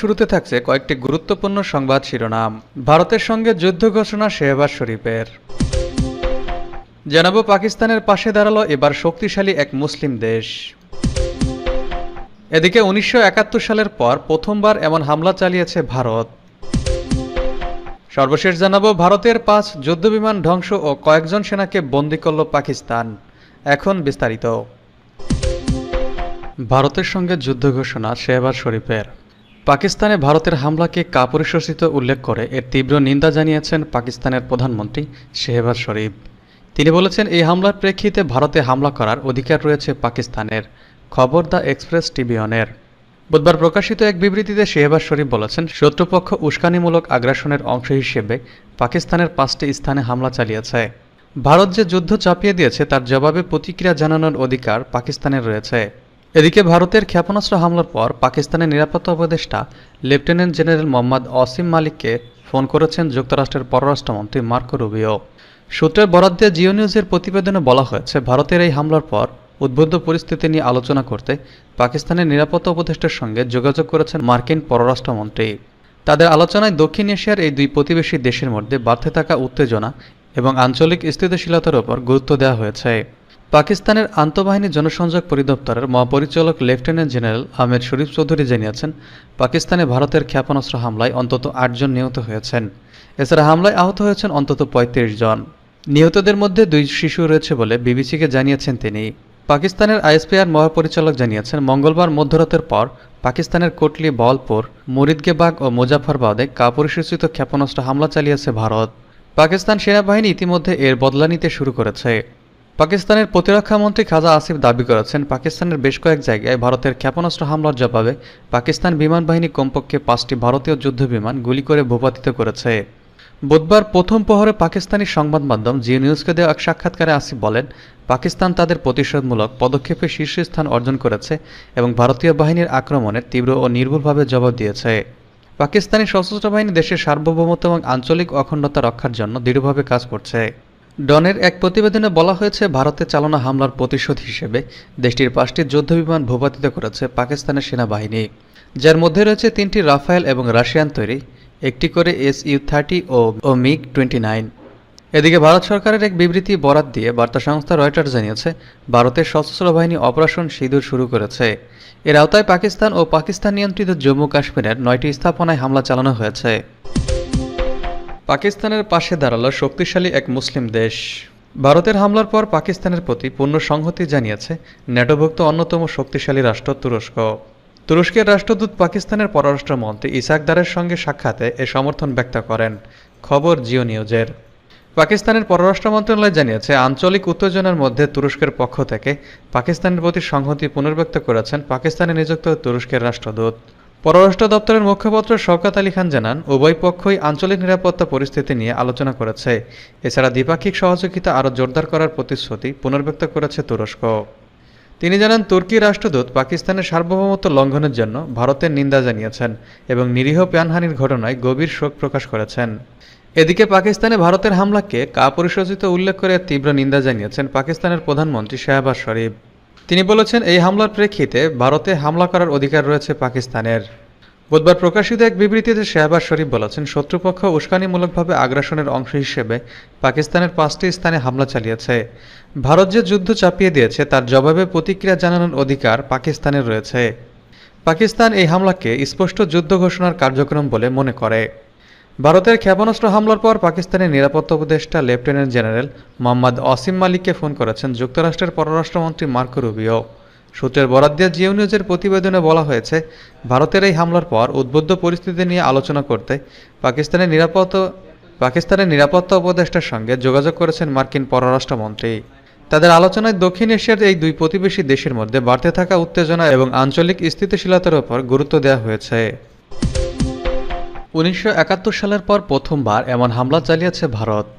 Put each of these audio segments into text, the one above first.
শুরুতে থাকছে কয়েকটি গুরুত্বপূর্ণ সংবাদ শিরোনাম। ভারতের সঙ্গে যুদ্ধ ঘোষণা শেহবাজ শরীফের। জানাব পাকিস্তানের পাশে দাঁড়াল এবার শক্তিশালী এক মুসলিম দেশ। এদিকে উনিশশো একাত্তর সালের পর প্রথমবার এমন হামলা চালিয়েছে ভারত। সর্বশেষ জানাব ভারতের পাঁচ যুদ্ধবিমান ধ্বংস ও কয়েকজন সেনাকে বন্দি করল পাকিস্তান। এখন বিস্তারিত। ভারতের সঙ্গে যুদ্ধ ঘোষণা শেহবাজ শরীফের। পাকিস্তানে ভারতের হামলাকে কাপুরুষোচিত উল্লেখ করে এর তীব্র নিন্দা জানিয়েছেন পাকিস্তানের প্রধানমন্ত্রী শেহবাজ শরীফ। তিনি বলেছেন, এই হামলার প্রেক্ষিতে ভারতে হামলা করার অধিকার রয়েছে পাকিস্তানের খবর দ্য এক্সপ্রেস টিভিয়নের বুধবার প্রকাশিত এক বিবৃতিতে শেহবাজ শরীফ বলেছেন, শত্রুপক্ষ উস্কানিমূলক আগ্রাসনের অংশ হিসেবে পাকিস্তানের পাঁচটি স্থানে হামলা চালিয়েছে। ভারত যে যুদ্ধ চাপিয়ে দিয়েছে, তার জবাবে প্রতিক্রিয়া জানানোর অধিকার পাকিস্তানের রয়েছে। এদিকে ভারতের ক্ষেপণাস্ত্র হামলার পর পাকিস্তানের নিরাপত্তা উপদেষ্টা লেফটেন্যান্ট জেনারেল মোহাম্মদ অসিম মালিককে ফোন করেছেন যুক্তরাষ্ট্রের পররাষ্ট্রমন্ত্রী মার্কো রুবিও। সূত্রের বরাদ দিয়ে জিও নিউজের প্রতিবেদনে বলা হয়েছে, ভারতের এই হামলার পর উদ্বুদ্ধ পরিস্থিতি নিয়ে আলোচনা করতে পাকিস্তানের নিরাপত্তা উপদেষ্টার সঙ্গে যোগাযোগ করেছেন মার্কিন পররাষ্ট্রমন্ত্রী। তাদের আলোচনায় দক্ষিণ এশিয়ার এই দুই প্রতিবেশী দেশের মধ্যে বাড়তে থাকা উত্তেজনা এবং আঞ্চলিক স্থিতিশীলতার ওপর গুরুত্ব দেওয়া হয়েছে। পাকিস্তানের আন্তঃবাহিনী জনসংযোগ পরিদপ্তরের মহাপরিচালক লেফটেন্যান্ট জেনারেল আহমেদ শরীফ চৌধুরী জানিয়েছেন, পাকিস্তানে ভারতের ক্ষেপণাস্ত্র হামলায় অন্তত আটজন নিহত হয়েছেন। এছাড়া হামলায় আহত হয়েছেন অন্তত পঁয়ত্রিশ জন। নিহতদের মধ্যে দুই শিশু রয়েছে বলে বিবিসিকে জানিয়েছেন তিনি। পাকিস্তানের আইএসপিআর মহাপরিচালক জানিয়েছেন, মঙ্গলবার মধ্যরাতের পর পাকিস্তানের কোটলি বলপুর মুরিদগেবাগ ও মুজাফরবাদে কাপুরুষোচিত ক্ষেপণাস্ত্র হামলা চালিয়েছে ভারত। পাকিস্তান সেনাবাহিনী ইতিমধ্যে এর বদলা নিতে শুরু করেছে। পাকিস্তানের প্রতিরক্ষামন্ত্রী খাজা আসিফ দাবি করেছেন, পাকিস্তানের বেশ কয়েক জায়গায় ভারতের ক্ষেপণাস্ত্র হামলার জবাবে পাকিস্তান বিমান বাহিনী কমপক্ষে পাঁচটি ভারতীয় যুদ্ধবিমান গুলি করে ভূপাতিত করেছে। বুধবার প্রথম প্রহরে পাকিস্তানি সংবাদ মাধ্যম জিও নিউজকে দেওয়া এক সাক্ষাৎকারে আসিফ বলেন, পাকিস্তান তাদের প্রতিশোধমূলক পদক্ষেপে শীর্ষস্থান অর্জন করেছে এবং ভারতীয় বাহিনীর আক্রমণের তীব্র ও নির্ভুলভাবে জবাব দিয়েছে। পাকিস্তানি সশস্ত্র বাহিনী দেশের সার্বভৌমত্ব এবং আঞ্চলিক অখণ্ডতা রক্ষার জন্য দৃঢ়ভাবে কাজ করছে। ডনের এক প্রতিবেদনে বলা হয়েছে, ভারতে চালানো হামলার প্রতিশোধ হিসেবে দেশটির পাঁচটি যুদ্ধবিমান ভূপাতিত করেছে পাকিস্তানের সেনাবাহিনী। যার মধ্যে রয়েছে তিনটি রাফায়েল এবং রাশিয়ান তৈরি, একটি করে এস ইউ থার্টি ও মিগ টোয়েন্টি নাইন। এদিকে ভারত সরকারের এক বিবৃতি বরাত দিয়ে বার্তা সংস্থা রয়টার্স জানিয়েছে, ভারতের সশস্ত্র বাহিনী অপারেশন সিঁদুর শুরু করেছে। এর আওতায় পাকিস্তান ও পাকিস্তান নিয়ন্ত্রিত জম্মু কাশ্মীরের নয়টি স্থাপনায় হামলা চালানো হয়েছে। পাকিস্তানের পাশে দাঁড়াল শক্তিশালী এক মুসলিম দেশ। ভারতের হামলার পর পাকিস্তানের প্রতি পূর্ণ সংহতি জানিয়েছে ন্যাটোভুক্ত অন্যতম শক্তিশালী রাষ্ট্র তুরস্ক। তুরস্কের রাষ্ট্রদূত পাকিস্তানের পররাষ্ট্রমন্ত্রী ইসাকদারের সঙ্গে সাক্ষাতে এ সমর্থন ব্যক্ত করেন। খবর জিও নিউজের। পাকিস্তানের পররাষ্ট্র মন্ত্রণালয় জানিয়েছে, আঞ্চলিক উত্তেজনার মধ্যে তুরস্কের পক্ষ থেকে পাকিস্তানের প্রতি সংহতি পুনর্ব্যক্ত করেছেন পাকিস্তানে নিযুক্ত তুরস্কের রাষ্ট্রদূত। পররাষ্ট্র দপ্তরের মুখপাত্র শওকাত আলী খান জানান, উভয় পক্ষই আঞ্চলিক নিরাপত্তা পরিস্থিতি নিয়ে আলোচনা করেছে। এছাড়া দ্বিপাক্ষিক সহযোগিতা আরও জোরদার করার প্রতিশ্রুতি পুনর্ব্যক্ত করেছে তুরস্ক। তিনি জানান, তুর্কি রাষ্ট্রদূত পাকিস্তানের সার্বভৌমত্ব লঙ্ঘনের জন্য ভারতের নিন্দা জানিয়েছেন এবং নিরীহ প্রাণহানির ঘটনায় গভীর শোক প্রকাশ করেছেন। এদিকে পাকিস্তানে ভারতের হামলাকে কাপুরুষোচিত উল্লেখ করে তীব্র নিন্দা জানিয়েছেন পাকিস্তানের প্রধানমন্ত্রী শাহবাজ শরীফ। তিনি বলেছেন, এই হামলার প্রেক্ষিতে ভারতে হামলা করার অধিকার রয়েছে পাকিস্তানের। বুধবার প্রকাশিত এক বিবৃতিতে শাহবাজ শরীফ বলেছেন, শত্রুপক্ষ উস্কানিমূলকভাবে আগ্রাসনের অংশ হিসেবে পাকিস্তানের পাঁচটি স্থানে হামলা চালিয়েছে। ভারত যে যুদ্ধ চাপিয়ে দিয়েছে, তার জবাবে প্রতিক্রিয়া জানানোর অধিকার পাকিস্তানের রয়েছে। পাকিস্তান এই হামলাকে স্পষ্ট যুদ্ধ ঘোষণার কার্যক্রম বলে মনে করে। ভারতের ক্ষেপণাস্ত্র হামলার পর পাকিস্তানের নিরাপত্তা উপদেষ্টা, লেফটেন্যান্ট জেনারেল মোহাম্মদ অসিম মালিককে ফোন করেছেন যুক্তরাষ্ট্রের পররাষ্ট্রমন্ত্রী মার্কো রুবিও। সূত্রের বরাদ দিয়ে জিও নিউজের প্রতিবেদনে বলা হয়েছে, ভারতের এই হামলার পর উদ্বুদ্ধ পরিস্থিতি নিয়ে আলোচনা করতে পাকিস্তানের নিরাপত্তা পাকিস্তানের নিরাপত্তা উপদেষ্টার সঙ্গে যোগাযোগ করেছেন মার্কিন পররাষ্ট্রমন্ত্রী। তাদের আলোচনায় দক্ষিণ এশিয়ার এই দুই প্রতিবেশী দেশের মধ্যে বাড়তে থাকা উত্তেজনা এবং আঞ্চলিক স্থিতিশীলতার ওপর গুরুত্ব দেওয়া হয়েছে। উনিশশো একাত্তর সালের পর প্রথমবার এমন হামলা চালিয়েছে ভারত।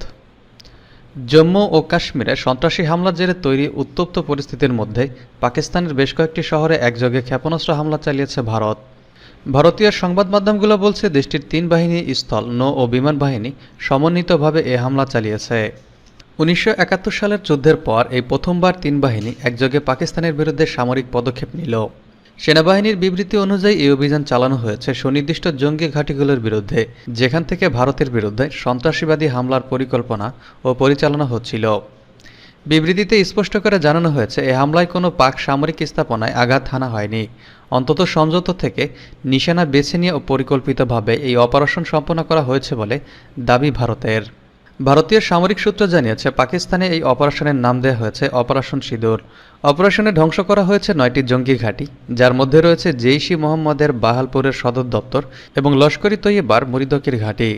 জম্মু ও কাশ্মীরে সন্ত্রাসী হামলার জেরে তৈরি উত্তপ্ত পরিস্থিতির মধ্যে পাকিস্তানের বেশ কয়েকটি শহরে একযোগে ক্ষেপণাস্ত্র হামলা চালিয়েছে ভারত। ভারতীয় সংবাদ মাধ্যমগুলো বলছে, দেশটির তিন বাহিনী, স্থল, নৌ ও বিমান বাহিনী সমন্বিতভাবে এ হামলা চালিয়েছে। উনিশশো একাত্তর সালের যুদ্ধের পর এই প্রথমবার তিন বাহিনী একযোগে পাকিস্তানের বিরুদ্ধে সামরিক পদক্ষেপ নিল। সেনাবাহিনীর বিবৃতি অনুযায়ী এই অভিযান চালানো হয়েছে সুনির্দিষ্ট জঙ্গি ঘাঁটিগুলোর বিরুদ্ধে, যেখান থেকে ভারতের বিরুদ্ধে সন্ত্রাসীবাদী হামলার পরিকল্পনা ও পরিচালনা হচ্ছিল। বিবৃতিতে স্পষ্ট করে জানানো হয়েছে এই হামলায় কোনো পাক সামরিক স্থাপনায় আঘাত হানা হয়নি। অন্তত সমঝোতা থেকে নিশানা বেছে নিয়ে ও পরিকল্পিতভাবে এই অপারেশন সম্পন্ন করা হয়েছে বলে দাবি ভারতের। ভারতীয় সামরিক সূত্র জানিয়েছে, পাকিস্তানে এই অপারেশনের নাম দেওয়া হয়েছে অপারেশন সিঁদুর। অপারেশনে ধ্বংস করা হয়েছে নয়টি জঙ্গি ঘাঁটি, যার মধ্যে রয়েছে জেইশি মোহাম্মদের বাহালপুরের সদর দপ্তর এবং লস্করি তৈয়বার মুরিদকির ঘাঁটি।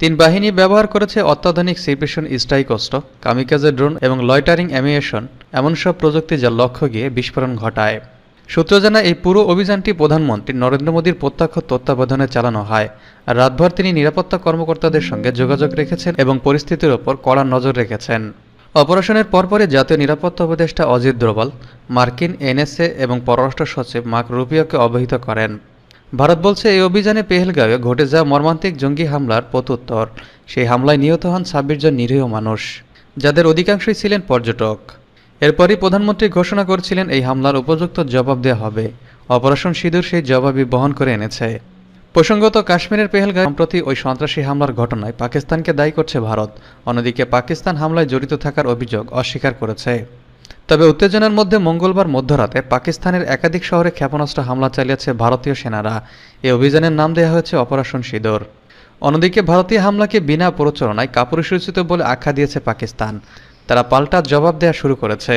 তিন বাহিনী ব্যবহার করেছে অত্যাধুনিক সিপেশন স্ট্রাইক অস্ত্র কামিকাজে ড্রোন এবং লয়টারিং অ্যামিয়েশন, এমন সব প্রযুক্তি যার লক্ষ্য গিয়ে বিস্ফোরণ ঘটায়। সূত্র জানা এই পুরো অভিযানটি প্রধানমন্ত্রী নরেন্দ্র মোদীর প্রত্যক্ষ তত্ত্বাবধানে চালানো হয়। রাতভর তিনি নিরাপত্তা কর্মকর্তাদের সঙ্গে যোগাযোগ রেখেছেন এবং পরিস্থিতির ওপর কড়া নজর রেখেছেন। অপারেশনের পরপরই জাতীয় নিরাপত্তা উপদেষ্টা অজিত দোভাল, মার্কিন এনএসএ এবং পররাষ্ট্র সচিব মার্ক রুবিওকে অবহিত করেন। ভারত বলছে, এই অভিযানে পেহেলগাঁওয়ে ঘটে যাওয়া মর্মান্তিক জঙ্গি হামলার প্রত্যুত্তর। সেই হামলায় নিহত হন ছাব্বিশ জন নিরীহ মানুষ, যাদের অধিকাংশই ছিলেন পর্যটক। এরপরই প্রধানমন্ত্রী ঘোষণা করেছিলেন এই হামলার উপযুক্ত জবাব দেওয়া হবে। অপারেশন সিঁদুর সেই জবাবই বহন করে এনেছে। প্রসঙ্গত, কাশ্মীরের পেহেলগাঁও সম্প্রতি ওই সন্ত্রাসী হামলার ঘটনায় পাকিস্তানকে দায়ী করছে ভারত। অন্যদিকে, পাকিস্তান হামলায় জড়িত থাকার অভিযোগ অস্বীকার করেছে। তবে উত্তেজনার মধ্যে মঙ্গলবার মধ্যরাতে পাকিস্তানের একাধিক শহরে ক্ষেপণাস্ত্র হামলা চালিয়েছে ভারতীয় সেনারা। এই অভিযানের নাম দেওয়া হয়েছে অপারেশন সিঁদুর। অন্যদিকে, ভারতীয় হামলাকে বিনা প্ররোচনায় কাপুরুষোচিত বলে আখ্যা দিয়েছে পাকিস্তান। তারা পাল্টা জবাব দেওয়া শুরু করেছে।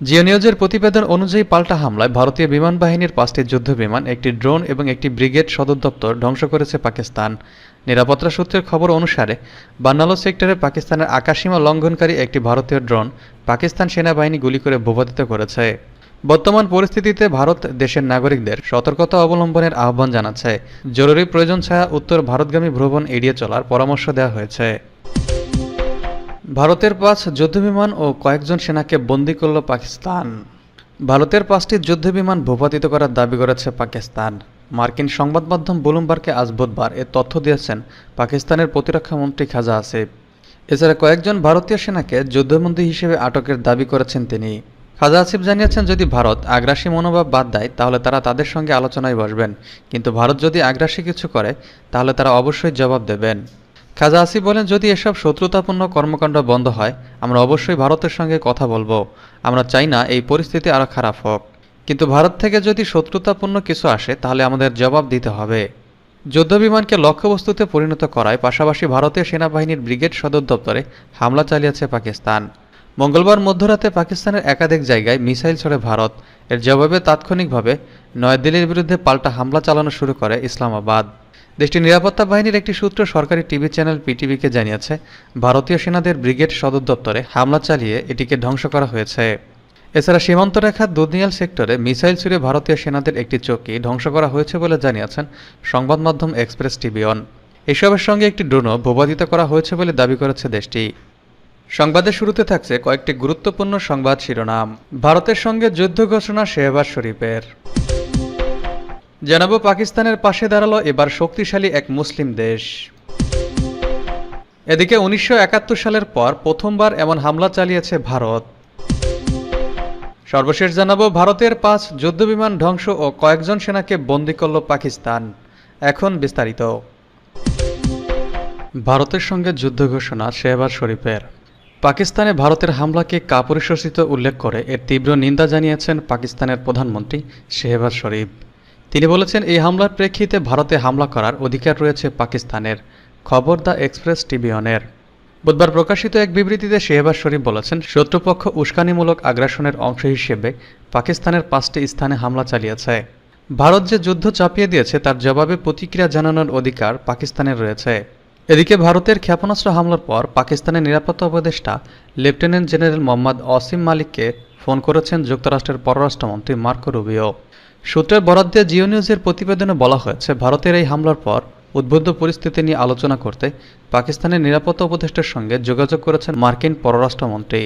জিও নিউজের প্রতিবেদন অনুযায়ী পাল্টা হামলায় ভারতীয় বিমান বাহিনীর পাঁচটি যুদ্ধ বিমান একটি ড্রোন এবং একটি ব্রিগেড সদর দপ্তর ধ্বংস করেছে পাকিস্তান। নিরাপত্তা সূত্রের খবর অনুসারে, বান্নালো সেক্টরে পাকিস্তানের আকাশসীমা লঙ্ঘনকারী একটি ভারতীয় ড্রোন পাকিস্তান সেনাবাহিনী গুলি করে ভূপাতিত করেছে। বর্তমান পরিস্থিতিতে ভারত দেশের নাগরিকদের সতর্কতা অবলম্বনের আহ্বান জানাচ্ছে। জরুরি প্রয়োজন ছাড়া উত্তর ভারতগামী ভ্রমণ এড়িয়ে চলার পরামর্শ দেওয়া হয়েছে। ভারতের পাঁচ যুদ্ধবিমান ও কয়েকজন সেনাকে বন্দী করল পাকিস্তান। ভারতের পাঁচটি যুদ্ধবিমান ভূপাতিত করার দাবি করেছে পাকিস্তান। মার্কিন সংবাদ মাধ্যম বুলুমবার্গে আজ বুধবার এ তথ্য দিয়েছেন পাকিস্তানের প্রতিরক্ষা মন্ত্রী খাজা আসিফ। এছাড়া কয়েকজন ভারতীয় সেনাকে যুদ্ধবন্দী হিসেবে আটকের দাবি করেছেন তিনি। খাজা আসিফ জানিয়েছেন, যদি ভারত আগ্রাসী মনোভাব বাদ দেয়, তাহলে তারা তাদের সঙ্গে আলোচনায় বসবেন। কিন্তু ভারত যদি আগ্রাসী কিছু করে, তাহলে তারা অবশ্যই জবাব দেবেন। খাজা আসিফ বলেন, যদি এসব শত্রুতাপূর্ণ কর্মকাণ্ড বন্ধ হয়, আমরা অবশ্যই ভারতের সঙ্গে কথা বলব। আমরা চাই না এই পরিস্থিতি আরও খারাপ হোক। কিন্তু ভারত থেকে যদি শত্রুতাপূর্ণ কিছু আসে, তাহলে আমাদের জবাব দিতে হবে। যুদ্ধবিমানকে লক্ষ্যবস্তুতে পরিণত করায় পাশাপাশি ভারতীয় সেনাবাহিনীর ব্রিগেড সদর দপ্তরে হামলা চালিয়েছে পাকিস্তান। মঙ্গলবার মধ্যরাতে পাকিস্তানের একাধিক জায়গায় মিসাইল ছড়ে ভারত। এর জবাবে তাৎক্ষণিকভাবে নয়াদিল্লির বিরুদ্ধে পাল্টা হামলা চালানো শুরু করে ইসলামাবাদ। দেশটির নিরাপত্তা বাহিনীর একটি সূত্র সরকারি টিভি চ্যানেল পিটিভিকে জানিয়েছে, ভারতীয় সেনাদের ব্রিগেড সদর দপ্তরে হামলা চালিয়ে এটিকে ধ্বংস করা হয়েছে। এছাড়া সীমান্ত রেখার দুদিয়াল সেক্টরে মিসাইল ছুড়ে ভারতীয় সেনাদের একটি চৌকি ধ্বংস করা হয়েছে বলে জানিয়েছেন সংবাদ মাধ্যম এক্সপ্রেস টিভিওন এসবের সঙ্গে একটি ড্রোনও ভূপাতিত করা হয়েছে বলে দাবি করেছে দেশটি। সংবাদের শুরুতে থাকছে কয়েকটি গুরুত্বপূর্ণ সংবাদ শিরোনাম। ভারতের সঙ্গে যুদ্ধ ঘোষণা শেহবাজ শরীফের। জানাব পাকিস্তানের পাশে দাঁড়াল এবার শক্তিশালী এক মুসলিম দেশ। এদিকে উনিশশো একাত্তর সালের পর প্রথমবার এমন হামলা চালিয়েছে ভারত। সর্বশেষ জানাব, ভারতের পাঁচ যুদ্ধবিমান ধ্বংস ও কয়েকজন সেনাকে বন্দী করল পাকিস্তান। এখন বিস্তারিত। ভারতের সঙ্গে যুদ্ধ ঘোষণা শেহবাজ শরীফের। পাকিস্তানে ভারতের হামলাকে কাপুরুষোচিত উল্লেখ করে এর তীব্র নিন্দা জানিয়েছেন পাকিস্তানের প্রধানমন্ত্রী শেহবাজ শরীফ। তিনি বলেছেন, এই হামলার প্রেক্ষিতে ভারতে হামলা করার অধিকার রয়েছে পাকিস্তানের খবর দ্য এক্সপ্রেস টিভিয়নের। বুধবার প্রকাশিত এক বিবৃতিতে শেহবাজ শরীফ বলেছেন, শত্রুপক্ষ উস্কানিমূলক আগ্রাসনের অংশ হিসেবে পাকিস্তানের পাঁচটি স্থানে হামলা চালিয়েছে। ভারত যে যুদ্ধ চাপিয়ে দিয়েছে, তার জবাবে প্রতিক্রিয়া জানানোর অধিকার পাকিস্তানের রয়েছে। এদিকে ভারতের ক্ষেপণাস্ত্র হামলার পর পাকিস্তানের নিরাপত্তা উপদেষ্টা, লেফটেন্যান্ট জেনারেল মোহাম্মদ অসিম মালিককে ফোন করেছেন যুক্তরাষ্ট্রের পররাষ্ট্রমন্ত্রী মার্কো রুবিও। সূত্রের বরাদ দিয়ে জিও নিউজের প্রতিবেদনে বলা হয়েছে, ভারতের এই হামলার পর উদ্বুদ্ধ পরিস্থিতি নিয়ে আলোচনা করতে পাকিস্তানের নিরাপত্তা উপদেষ্টার সঙ্গে যোগাযোগ করেছেন মার্কিন পররাষ্ট্রমন্ত্রী।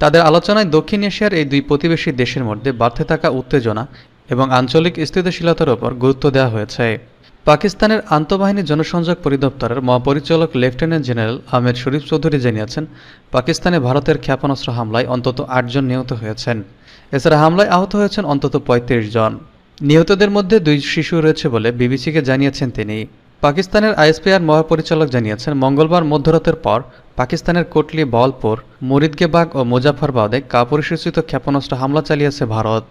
তাদের আলোচনায় দক্ষিণ এশিয়ার এই দুই প্রতিবেশী দেশের মধ্যে বাড়তে থাকা উত্তেজনা এবং আঞ্চলিক স্থিতিশীলতার ওপর গুরুত্ব দেওয়া হয়েছে। পাকিস্তানের আন্তঃবাহিনী জনসংযোগ পরিদপ্তরের মহাপরিচালক লেফটেন্যান্ট জেনারেল আহমেদ শরীফ চৌধুরী জানিয়েছেন, পাকিস্তানে ভারতের ক্ষেপণাস্ত্র হামলায় অন্তত আটজন নিহত হয়েছেন। এছাড়া হামলায় আহত হয়েছেন অন্তত পঁয়ত্রিশ জন। নিহতদের মধ্যে দুই শিশু রয়েছে বলে বিবিসিকে জানিয়েছেন তিনি। পাকিস্তানের আইএসপিআর মহাপরিচালক জানিয়েছেন, মঙ্গলবার মধ্যরাতের পর পাকিস্তানের কোটলি বলপুর মুরিদগেবাগ ও মুজাফরবাদে কাপুরসূচিত ক্ষেপণাস্ত্র হামলা চালিয়েছে ভারত।